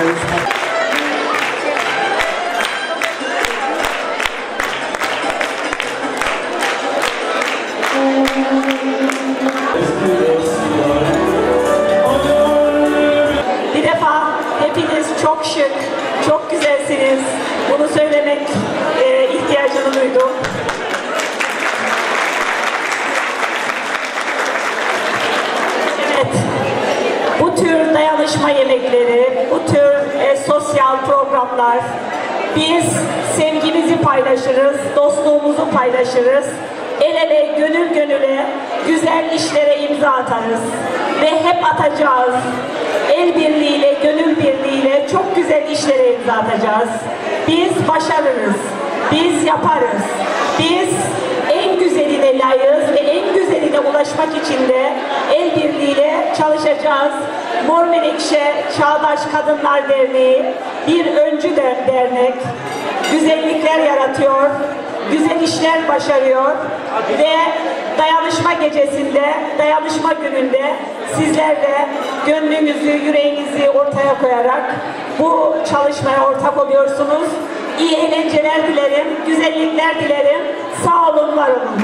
Bir defa hepiniz çok şık, çok güzelsiniz. Bunu söylemek e, ihtiyacını duydum. Evet, bu tür dayanışma yemekleri, bu tür programlar, biz sevgimizi paylaşırız, dostluğumuzu paylaşırız, el ele, gönül gönüle güzel işlere imza atarız ve hep atacağız. El birliğiyle, gönül birliğiyle çok güzel işlere imza atacağız. Biz başarırız, biz yaparız, biz en güzeline layığız ve en güzeline ulaşmak için de el birliğiyle çalışacağız. Mor Menekşe Çağdaş Kadınlar Derneği bir öncü de dernek. Güzellikler yaratıyor, güzel işler başarıyor ve dayanışma gecesinde, dayanışma gününde sizler de gönlünüzü, yüreğinizi ortaya koyarak bu çalışmaya ortak oluyorsunuz. İyi eğlenceler dilerim, güzellikler dilerim. Sağ olun, var olun.